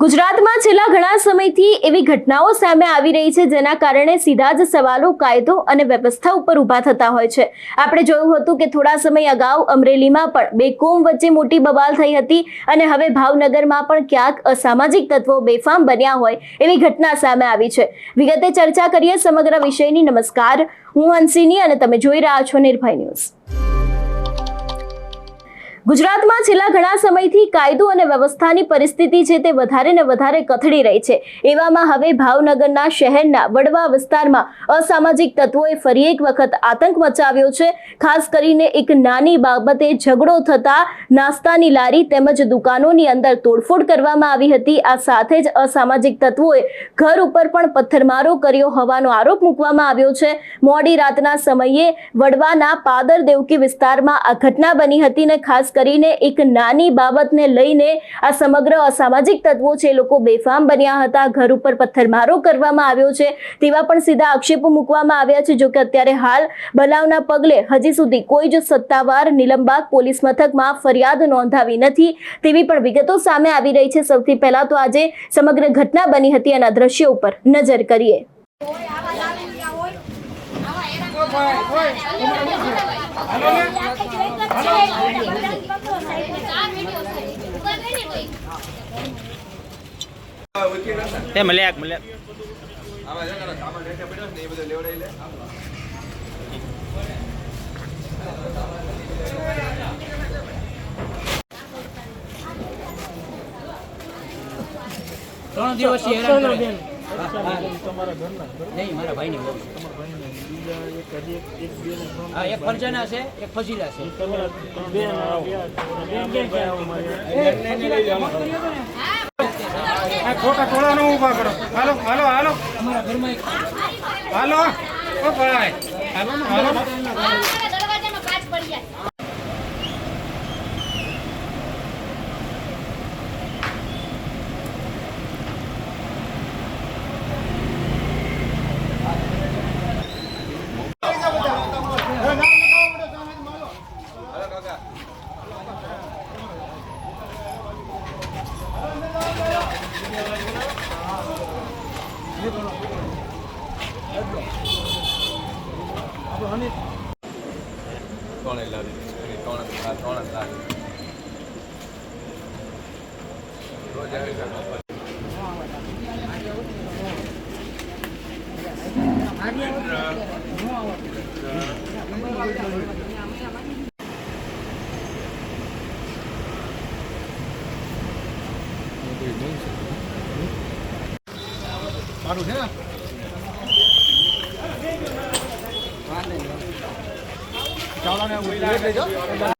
ગુજરાતમાં છેલ્લા ઘણા સમયથી એવી ઘટનાઓ સામે આવી રહી છે જેના કારણે સીધા જ સવાલો, કાયદો અને વ્યવસ્થા ઉપર ઊભા થતા હોય છે. આપણે જોયું હતું કે થોડા સમય અગાઉ અમરેલીમાં પણ બે કોમ વચ્ચે મોટી બબાલ થઈ હતી અને હવે ભાવનગરમાં પણ ક્યાંક અસામાજિક તત્વો બેફામ બન્યા હોય એવી ઘટના સામે આવી છે. વિગતે ચર્ચા કરીએ સમગ્ર વિષયની. નમસ્કાર. હું હંસિની અને તમે જોઈ રહ્યા છો નિર્ભય ન્યૂઝ. ગુજરાતમાં છેલ્લા ઘણા સમયથી કાયદો અને વ્યવસ્થાની પરિસ્થિતિ છે તે વધારે ને વધારે કથળી રહી છે. એવામાં હવે ભાવનગરના શહેરના વડવા વિસ્તારમાં અસામાજિક તત્વોએ ફરી એક વખત આતંક મચાવ્યો છે. ખાસ કરીને એક નાની બાબતે ઝઘડો થતા નાસ્તાની લારી તેમજ દુકાનોની અંદર તોડફોડ કરવામાં આવી હતી. આ સાથે જ અસામાજિક તત્વોએ ઘર ઉપર પણ પથ્થરમારો કર્યો હોવાનો આરોપ મૂકવામાં આવ્યો છે. મોડી રાતના સમયે વડવાના પાદર દેવકી વિસ્તારમાં આ ઘટના બની હતી ને ખાસ કરીને એક નાની બાબતને લઈને આ સમગ્ર અસામાજિક તત્વો છે લોકો બેફામ બન્યા હતા. ઘર ઉપર પથ્થરમારો કરવામાં આવ્યો છે. તેવા પણ સીધા આક્ષેપો મૂકવામાં આવ્યા છે. જોકે અત્યારે હાલ બનાવના પગલે હજી સુધી કોઈ જ સત્તાવાર નિલંબાગ પોલીસ મથકમાં ફરિયાદ નોંધાવી નથી. તેવી પણ વિગતો સામે આવી રહી છે. સૌથી પહેલા તો આજે સમગ્ર ઘટના બની હતી. એના દ્રશ્યો ઉપર નજર કરીએ. તે મલ્યાક મલ્યાક ત્રણ દિવસથી હેરાન કરે નહીં મારા ભાઈની વહુ. હા એક ફરજાના છે એક ફજીલા છે. ખોટા ટોળાનો ઊભા કરો. હાલો હાલો હાલો. ઘરમાં હાલો ઓ ભાઈ. હાલો હાલો. Con này là con là con là con là con. Rồi ra cái ત્યાં છે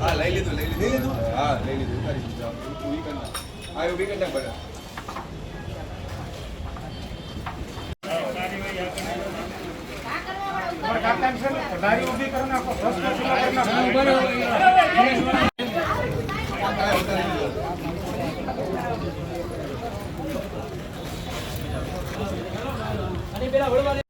હા, લઈ લીધું લઈ લીધું. હા, લઈ લીધું. દીધું. ઊભી કરી નાખ. હા ઊભી કરી નાખ બધા કાકા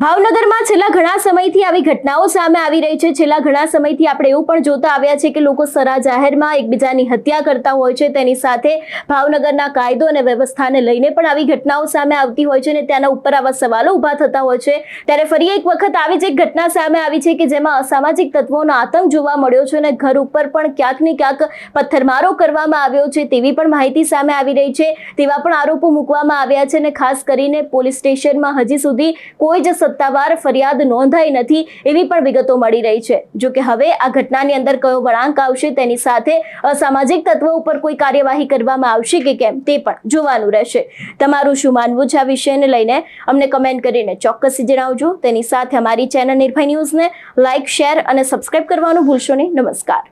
ભાવનગરમાં છેલ્લા ઘણા સમયથી આવી ઘટનાઓ સામે આવી રહી છે. છેલ્લા ઘણા સમયથી આપણે એવું પણ જોતા આવ્યા છે કે લોકો સરા જાહેરમાં એકબીજાની હત્યા કરતા હોય છે. તેની સાથે ભાવનગરના કાયદો અને વ્યવસ્થાને લઈને પણ આવી ઘટનાઓ સામે આવતી હોય છે અને ત્યાંના ઉપર આવા સવાલો ઊભા થતા હોય છે. ત્યારે ફરી એક વખત આવી જ એક ઘટના સામે આવી છે કે જેમાં અસામાજિક તત્વોનો આતંક જોવા મળ્યો છે અને ઘર ઉપર પણ ક્યાંક ને ક્યાંક પથ્થરમારો કરવામાં આવ્યો છે તેવી પણ માહિતી સામે આવી રહી છે. તેવા પણ આરોપો મૂકવામાં આવ્યા છે અને ખાસ કરીને પોલીસ સ્ટેશનમાં હજી સુધી કોઈ જ સત્તાવાર ફરિયાદ નોંધાઈ નથી એવી પણ વિગતો મળી રહી છે. જો કે હવે આ ઘટનાની અંદર કયો વળાંક આવશે તેની સાથે અસામાજિક તત્વો ઉપર કોઈ કાર્યવાહી કરવામાં આવશે કે કેમ તે પણ જોવાનું રહેશે. તમારું શું માનવું છે આ વિષયને લઈને? અમને કમેન્ટ કરીને ચોક્કસ જણાવજો. તેની સાથે અમારી ચેનલ નિર્ભય ન્યૂઝને લાઇક શેર અને સબસ્ક્રાઇબ કરવાનું ભૂલશો નહીં. નમસ્કાર.